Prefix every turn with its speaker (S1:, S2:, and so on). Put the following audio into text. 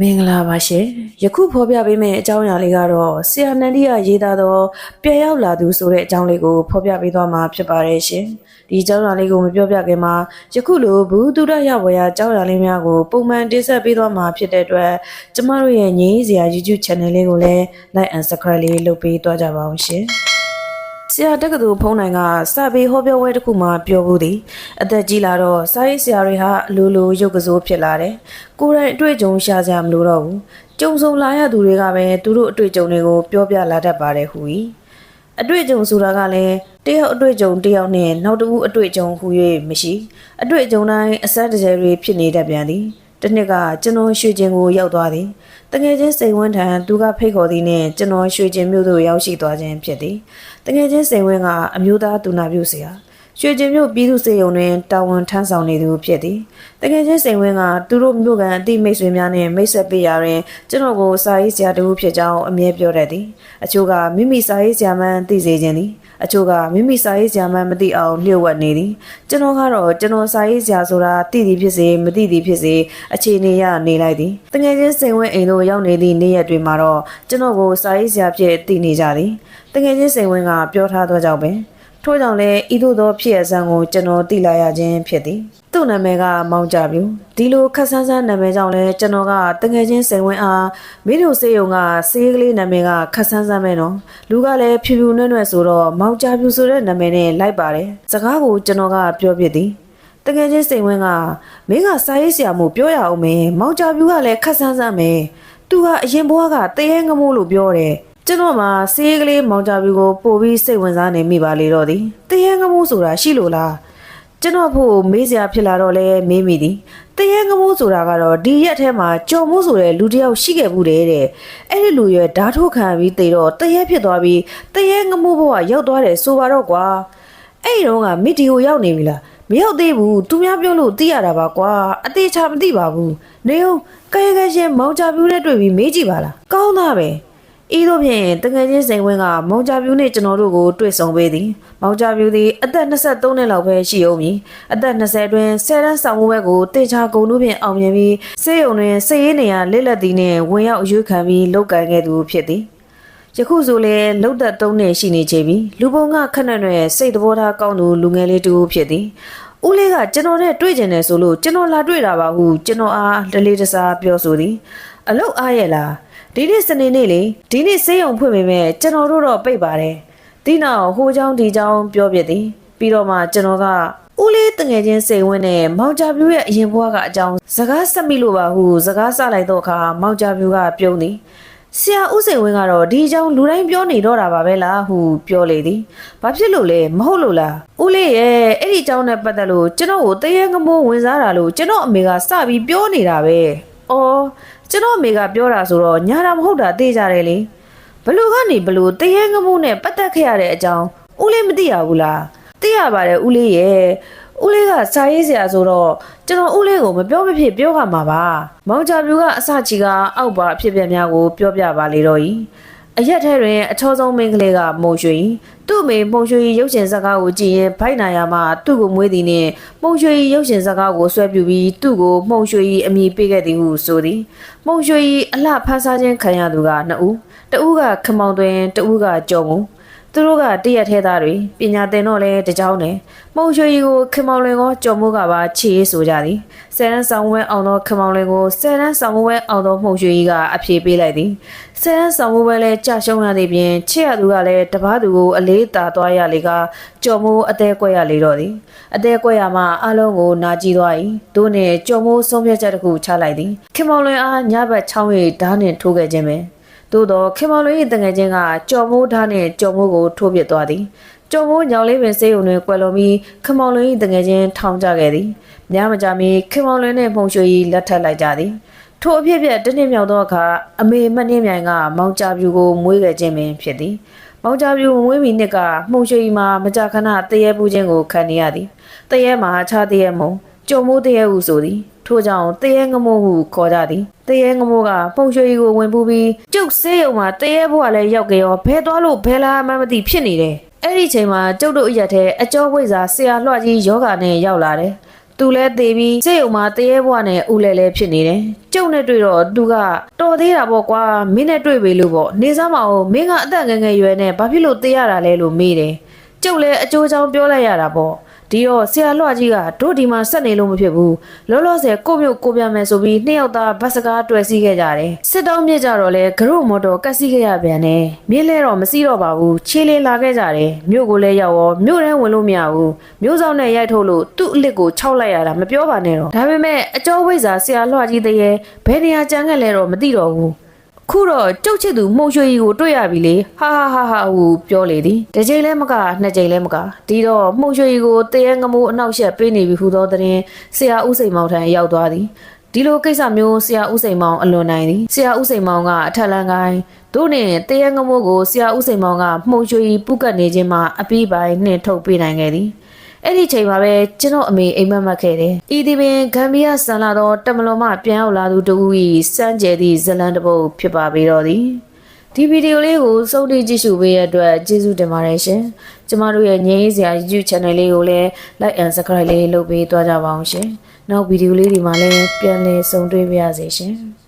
S1: မင်္ဂလာပါရှင်ယခုဖော်ပြပေးမယ့်အကြောင်းအရာလေးကတော့ဆရာနန္ဒီကရေးသားသောပြန်ရောက်လာသူဆိုတဲ့အကြောင်းလေးကိုဖော်ပြပေးသွားမှာဖြစ်ပါတယ်ရှင်ဒီအကြောင်းအရာလေးကိုမပြောပြခင်မှာယခုလိုဘူးတုဒရဝရအကြောင်းအရာလေးများကိုပုံမှန်တင်ဆက်ပေးသွားမှာဖြစ်တဲ့အတွက်ကျမတို့ရဲ့ငြိမ်းစရာ YouTube channel လေးကိုလည်း like and subscribe လေးလုပ်ပေးသွားကြပါအောင်ရှင် ဆရာတက္ကသိုလ်ဖုံးနိုင်ကစာပေဟောပြောပွဲတစ်ခုမှပြောဘူးသည်အသက်ကြီးလာတော့စာရေးဆရာတွေဟာအလိုလိုရုပ်ကစိုးဖြစ်လာတယ်ကိုယ်တိုင်အတွေ့အကြုံရှာကြမလို့တော့ဘူးကြုံဆုံလာရသူတွေကပဲသူတို့အတွေ့အကြုံတွေကိုပြောပြလာတတ်ပါတယ်ဟူ၏အတွေ့အကြုံဆိုတာကလည်းတယောက်အတွေ့အကြုံတယောက်နဲ့နောက်တစ်ခုအတွေ့အကြုံဟူ၍မရှိအတွေ့အကြုံတိုင်းအစတကြယ်တွေဖြစ်နေတတ်ပြန်သည် တစ်နှစ်ကကျွန်တော်ရွှေကျင်ကိုရောက်သွားသည်တငယ်ချင်းစိန်ဝန်းထံသူကဖိတ်ခေါ်သည်နှင့်ကျွန်တော်ရွှေကျင်မြို့သို့ရောက်ရှိသွားခြင်းဖြစ်သည်တငယ်ချင်းစိန်ဝန်းကအမျိုးသားသူနာပြုဆရာ ရွှေကျင်မြို့ပြည်သူ့စေယုံတွင်တာဝန်ထမ်းဆောင်နေသူဖြစ်သည်တကယ်ချင်းစိန်ဝင်းကသူတို့မြို့ကန်အတိမိတ်ဆွေများနဲ့မိတ်ဆက်ပေးရရင်ကျွန်တော်ကိုစာရေးဆရာတူဖြစ်ကြောင်းအမြဲပြောတတ်သည်အချို့ကမိမိစာရေးဆရာမှန်းသိစေခြင်းသည်အချို့ကမိမိစာရေးဆရာမှန်းမသိအောင်လျှို့ဝှက်နေသည်ကျွန်တော်ကတော့ကျွန်တော်စာရေးဆရာဆိုတာသိသည်ဖြစ်စေမသိသည်ဖြစ်စေအခြေအနေရနေလိုက်သည်တကယ်ချင်းစိန်ဝင်းအိမ်သို့ရောက်နေသည့်နေ့ရက်တွေမှာတော့ကျွန်တော်ကိုစာရေးဆရာဖြစ်သိနေကြသည်တကယ်ချင်းစိန်ဝင်းကပြောထားသောကြောင့်ပင် ထို့ကြောင့်လည်းဤသို့သောဖြစ်ရစံကိုကျွန်တော်သိလာရခြင်းဖြစ်သည်သူ့နာမည်ကမောင်ကြပြူဒီလိုခက်ဆန်းဆန်းနာမည်ကြောင့်လည်းကျွန်တော်ကတငယ်ချင်းစိန်ဝင်းအားမိတို့စေယုံကစေးကလေးနာမည်ကခက်ဆန်းဆန်းပဲနော်လူကလည်းဖြူဖြူနွဲ့နွဲ့ဆိုတော့မောင်ကြပြူဆိုတဲ့နာမည်နဲ့လိုက်ပါတယ်စကားကိုကျွန်တော်ကပြောပြသည်တကယ်ချင်းစိန်ဝင်းကမင်းကစာရေးဆရာမို့ပြောရအောင်မယ်မောင်ကြပြူကလည်းခက်ဆန်းဆန်းပဲသူကအရင်ဘွားကတရေငမိုးလို့ပြောတယ် ကျွန်တော်မှာစေးကလေးမောင်ကြပြူကိုပို့ပြီးစိတ်ဝင်စားနေမိပါလေတော့သည်တရေငမိုးဆိုတာရှိလို့လားကျွန်တော်ဖို့မေးစရာဖြစ်လာတော့လဲမေးမိသည်တရေငမိုးဆိုတာကတော့ဒီရက်ထဲမှာကြော်မိုးဆိုတဲ့လူတစ်ယောက်ရှိခဲ့ဘူးတဲ့တဲ့အဲ့ဒီလူရဲ့ဓာတ်ထုတ်ခံပြီးတေတော့တရေဖြစ်သွားပြီးတရေငမိုးဘဝရောက်သွားတယ်ဆိုပါတော့ကွာအဲ့ဒီတော့ကမီဒီယိုရောက်နေပြီလားမရောက်သေးဘူးသူများပြောလို့သိရတာပါကွာအသေးချာမသိပါဘူးနေဦးကဲကဲရှင်မောင်ကြပြူးနဲ့တွေ့ပြီးမေးကြည့်ပါလားကောင်းသားပဲ ဤသို့ဖြင့်တငယ်ချင်းစိန်ဝင်းကမောင်ကြပြူးနှင့်ကျွန်တော်တို့ကိုတွေ့ဆုံပေးသည်မောင်ကြပြူးသည်အသက်23နှစ်လောက်ပဲရှိအောင်မည်အသက်20အတွင်းဆယ်တန်းဆောင်မှုဘက်ကိုတင်ချာကုန်လို့ဖြင့်အောင်မြင်ပြီးစေယုံတွင်စေရေးနေရလစ်လက်သည်နှင့်ဝင်ရောက်အရွေးခံပြီးလောက်ကန်ခဲ့သူဖြစ်သည်ယခုဆိုလေလှုပ်သက်သုံးနေရှိနေချေပြီလူပုံကခက်နက်နဲ့စိတ်သဘောထားကောင်းသူလူငယ်လေးတူဖြစ်သည်ဦးလေးကကျွန်တော်နဲ့တွေ့ကျင်တယ်ဆိုလို့ကျွန်တော်လာတွေ့တာပါဟုကျွန်တော်အားတလေးတစားပြောဆိုသည်အလုတ်အားရဲ့လား ဒီနေ့စနေနေ့လေဒီနေ့စေးရုံဖွင့်ပေမဲ့ကျွန်တော်တို့တော့ပိတ်ပါတယ်ဒီနောက်ဟိုเจ้าဒီเจ้าပြောပြသည်ပြီးတော့မှကျွန်တော်ကဦးလေးတငယ်ချင်းစိန်ဝင်းနဲ့မောင်ကြပြူရဲ့အရင်ဘွားကအကြောင်းစကားဆက်မိလို့ပါဟုစကားဆလိုက်တော့အခါမောင်ကြပြူကပြုံးသည် ဆရာဦးစိန်ဝင်းကတော့ဒီအကြောင်းလူတိုင်းပြောနေတော့တာပါပဲလားဟုပြောလေသည်။ဘာဖြစ်လို့လဲမဟုတ်လို့လား။ဦးလေးရဲ့အဲ့ဒီအကြောင်းနဲ့ပတ်သက်လို့ကျွန်တော်ကိုတရေငမိုးဝင်စားတာလို့ကျွန်တော်အမေကစပြီးပြောနေတာပဲ။အော် ကျွန်တော်အမေကပြောတာဆိုတော့ညာတာမဟုတ်တာသိကြတယ်လေ။ဘလို့ကနေဘလို့တရေငမိုးနဲ့ပတ်သက်ခဲ့ရတဲ့အကြောင်းဦးလေးမသိရဘူးလား။သိရပါတယ်ဦးလေးရဲ့။ဦးလေးကစာရေးဆရာဆိုတော့ကျွန်တော်ဦးလေးကိုမပြောမဖြစ်ပြောခါမှာပါ။မောင်ကြပြူကအစချီကအောက်ပါအဖြစ်ပြက်များကိုပြောပြပါလေတော့ဤ။ အရက်ထဲတွင်အချောဆုံးမင်းကလေးကမှုံရွှေဤသူ့အမေမှုံရွှေဤရုပ်ရှင်ဇာတ်ကားကိုကြည့်ရင်ဖိုက်နာရမှသူ့ကိုမွေးသည်နှင့်မှုံရွှေဤရုပ်ရှင်ဇာတ်ကားကိုဆွဲပြူပြီးသူ့ကိုမှုံရွှေဤအမည်ပေးခဲ့သည်ဟုဆိုသည်။မှုံရွှေဤအလှဖန်းစားခြင်းခံရသူကနှစ်ဦး။တဦးကခမောင်တွင်တဦးကကြော်မူ။ သူတို့ကတရက်ထဲသားတွေပညာသင်တော့လဲတကြောင်တယ်မုံရွှေရီကိုခင်မောင်လွင်ကိုကြော်မိုးကပါချေးဆိုကြသည်ဆယ်တန်းဆောင်ဝဲအောင်သောခင်မောင်လွင်ကိုဆယ်တန်းဆောင်ဝဲအောင်သောမှုံရွှေရီကအပြေပေးလိုက်သည်ဆယ်တန်းဆောင်ဝဲလဲကြာရှုံးရသည်ပြင်ချစ်ရသူကလည်းတပားသူကိုအလေးတာသွားရလေကကြော်မိုးအသေးကွက်ရလေတော့သည်အသေးကွက်ရမှအလုံးကိုနာကြည့်သွား၏တို့နှင့်ကြော်မိုးဆုံးဖြတ်ချက်တစ်ခုချလိုက်သည်ခင်မောင်လွင်အားညဘက်ချောင်းရည်ဓာတ်နှင့်ထိုးခဲ့ခြင်းပင် သို့တော့ခင်မောင်လွင်၏တငယ်ချင်းကကြော်မိုးဓာတ်နှင့်ကြော်မိုးကိုထိုးပစ်သွားသည်ကြော်မိုးညောင်လေးပင်စေးုံတွင်ကွယ်လွန်ပြီးခင်မောင်လွင်၏တငယ်ချင်းထောင်ကျခဲ့သည်ညမကြမီခင်မောင်လွင်နှင့်မှုံရွှေ၏လက်ထပ်လိုက်ကြသည်ထိုအဖြစ်အပျက်တစ်နှစ်မြောက်သောအခါအမေမနှင်းမြိုင်ကမောင်ကြပြူကိုမွေးခဲ့ခြင်းပင်ဖြစ်သည်မောင်ကြပြူမွေးမီနှစ်ကမှုံရွှေ၏မှာမကြခဏတရေပူခြင်းကိုခံနေရသည်တရေမှာခြားတရေမုံ ကြုံမိုးတရေဟုဆိုသည်ထို့ကြောင့်တရေငမိုးဟုခေါ်ကြသည်တရေငမိုးကပုံရွှေကိုဝင်ပူးပြီးကျုပ်ဆေးရုံမှာတရေဘွားလည်းရောက်ကြရောဘဲသွားလို့ဘဲလာမှမသိဖြစ်နေတယ်အဲ့ဒီချိန်မှာကျုပ်တို့အရက်ထဲအကျော်ဝိဇ္ဇာဆရာလွှတ်ကြီးယောဂာနဲ့ရောက်လာတယ်သူလဲသေးပြီးစိတ်ုံမှာတရေဘွားနဲ့ဦးလဲလဲဖြစ်နေတယ်ကျုပ်နဲ့တွေ့တော့သူကတော်သေးတာပေါ့ကွာမင်းနဲ့တွေ့ပြီလို့ပေါ့နေစားမအောင်မင်းကအသက်ငယ်ငယ်ရွယ်နဲ့ဘာဖြစ်လို့တေးရတာလဲလို့မေးတယ်ကျုပ်လည်းအကျိုးချောင်းပြောလိုက်ရတာပေါ့ ဒီတော့ဆရာလွှတ်ကြီးကတို့ဒီမှာဆက်နေလို့မဖြစ်ဘူးလောလောဆယ်ကိုမျိုးကိုပြမယ်ဆိုပြီးနှစ်ယောက်သားဘတ်စကားတွေ့စီခဲ့ကြတယ်စစ်တောင်းမြစ်ကြတော့လဲဂရုမော်တော်ကတ်စီခဲ့ရပြန်တယ်မြင်းလဲတော့မစီးတော့ပါဘူးခြေလေးလာခဲ့ကြတယ်မြို့ကိုလည်းရောက်ရောမြို့ထဲဝင်လို့မရဘူးမြို့ဆောင်နဲ့ရိုက်ထုတ်လို့သူ့အလစ်ကိုခြောက်လိုက်ရတာမပြောပါနဲ့တော့ဒါပေမဲ့အကျော်ဝိဇ္ဇာဆရာလွှတ်ကြီးတည်းဘယ်နေရာကြမ်းခဲ့လဲတော့မသိတော့ဘူး ခုတော့ကျုပ်ချစ်သူမှုံရွှေကြီးကိုတွေ့ရပြီလေဟာဟာဟာဟာဟူပြောလေသည်တစ်ချိန်လဲမကနှစ်ချိန်လဲမကဒီတော့မှုံရွှေကြီးကိုတရေငမိုးအနောက်ရှက်ပေးနေပြီဟူသောတဲ့ရင်ဆရာဦးစိန်မောင်ထံရောက်သွားသည်ဒီလိုကိစ္စမျိုးဆရာဦးစိန်မောင်အလွန်နိုင်သည်ဆရာဦးစိန်မောင်ကအထက်လန်းကိုင်းတို့နှင့်တရေငမိုးကိုဆရာဦးစိန်မောင်ကမှုံရွှေကြီးပုကတ်နေခြင်းမှာအပီးပိုင်းနှင့်ထုတ်ပေးနိုင်ခဲ့သည် အဲ့ဒီချိန်မှာပဲကျွန်တော်အမေအိမ်မက်မက်ခဲ့တယ်။ဤဒီပင်ဂမ်ဘီယာဆန်လာတော့တမလွန်မှပြန်ရောက်လာသူတဦး၏စမ်းကြဲသည့်ဇလန်တစ်ပုဒ်ဖြစ်ပါပေတော့သည်။ဒီဗီဒီယိုလေးကိုစုံတိကြည့်ရှုပေးရတဲ့အတွက်ကျေးဇူးတင်ပါတယ်ရှင်။ကျမတို့ရဲ့ငြိမ်းစရာ YouTube channel လေးကိုလည်း like and subscribe လေးလုပ်ပေးသွားကြပါအောင်ရှင်။နောက်ဗီဒီယိုလေးဒီမှာလည်းပြန်လည်ဆုံတွေ့ပါရစေရှင်။